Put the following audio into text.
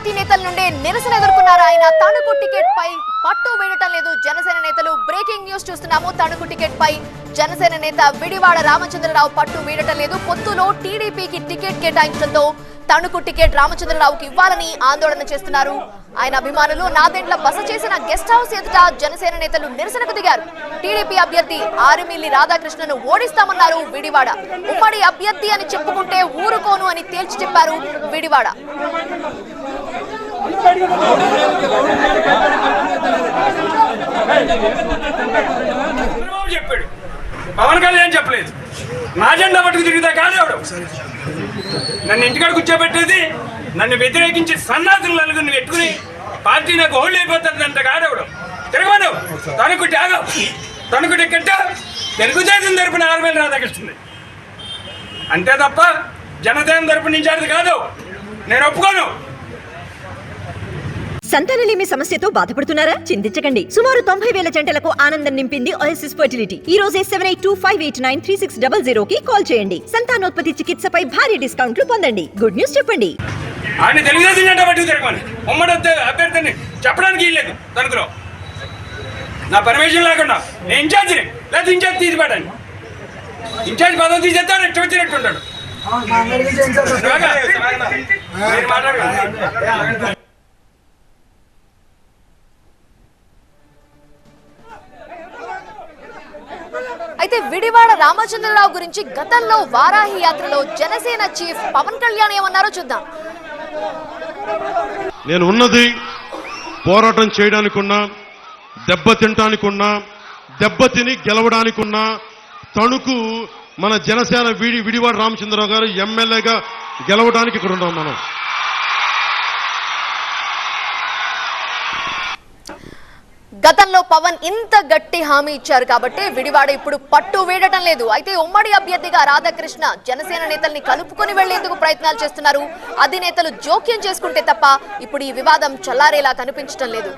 Party నేతల నుండి నిరసన ఎదుర్కొన్నారు ఆయన. తణుకు టికెట్ పై పట్టు వీడటం లేదు. జనసేన నేతలు బ్రేకింగ్ న్యూస్ చూస్తున్నాము. తణుకు టికెట్ పై జనసేన నేత విడివాడ రామచంద్రరావు పట్టు వీడటం లేదు. పొత్తులో టీడీపీకి టికెట్ కేటాయించడంతో తణుకు టికెట్ రామచంద్రరావుకి ఇవ్వాలని ఆందోళన చేస్తున్నారు. ఆయన అభిమానులు నాదెండ్ల బస చేసిన గెస్ట్ హౌస్ ఎదుట జనసేన నేతలు నిరసనకు దిగారు. టీడీపీ అభ్యర్థి ఆరిమిల్లి రాధాకృష్ణను ఓడిస్తామన్నారు విడివాడ. ఉమ్మడి అభ్యర్థి అని చెప్పుకుంటే ఊరుకోను అని తేల్చి చెప్పారు విడివాడ. చంద్రబాబు చెప్పాడు. పవన్ కళ్యాణ్ చెప్పలేదు. నా జెండా పట్టుకు తిరిగితే కాదు ఎవడు? నన్ను ఇంటికాడ కూర్చోబెట్టేది నన్ను వ్యతిరేకించి సన్నాసులు నలుగురిని పెట్టుకుని పార్టీ నాకు హోల్డ్ అయిపోతుంది అంత కాదెవడు తిరగమను తనకు త్యాగం. తనకు టికెట్ తెలుగుదేశం తరపున ఆరు వేల రాధాకృష్ణుంది అంతే తప్ప జనసేన తరపు నుంచి అది కాదు. నేను ఒప్పుకోను. సంతానలేమి సమస్యతో బాధపడుతున్నారా? చింతించకండి. సుమారు తొంభై వేల జంటలకు ఆనందం నింపింది ఓఎస్ఎస్ ఫర్టిలిటీ ఈ రోజే seven eight two five eight nine three six double zero కి కాల్ చేయండి. సంతానోత్పత్తి చికిత్సపై భారీ డిస్కౌంట్లు పొందండి. గుడ్ న్యూస్ చెప్పండి. ఆయన తెలుగుదేశం జెండా పట్టుకు తిరగమని ఉమ్మడి అభ్య- అభ్యర్థిని చెప్పడానికి వీల్లేదు తణుకులో నా పర్మిషన్ లేకుండా నేను ఇన్ఛార్జిని లేదా ఇన్ఛార్జ్ ఇన్ఛార్జ్ పదవి తీసేస్తాడు ఎట్టు వచ్చినట్టు ఉంటాడు. అయితే విడివాడ రామచంద్రరావు గురించి గతంలో వారాహి యాత్రలో జనసేన చీఫ్ పవన్ కళ్యాణ్ ఏమన్నారో చూద్దాం. నేను ఉన్నది పోరాటం చేయడానికున్నా దెబ్బతింటానికున్నా దెబ్బతిని గెలవడానికున్నా తణుకు మన జనసేన విడి విడివాడ రామచంద్రరావు గారు ఎమ్మెల్యేగా గెలవడానికి ఇక్కడ ఉన్నాం మనం. గతంలో పవన్ ఇంత గట్టి హామీ ఇచ్చారు కాబట్టి విడివాడ ఇప్పుడు పట్టు వీడటం లేదు. అయితే ఉమ్మడి అభ్యర్థిగా రాధాకృష్ణ జనసేన నేతల్ని కలుపుకొని వెళ్ళేందుకు ప్రయత్నాలు చేస్తున్నారు. అధినేతలు జోక్యం చేసుకుంటే తప్ప ఇప్పుడు ఈ వివాదం చల్లారేలా కనిపించడం లేదు.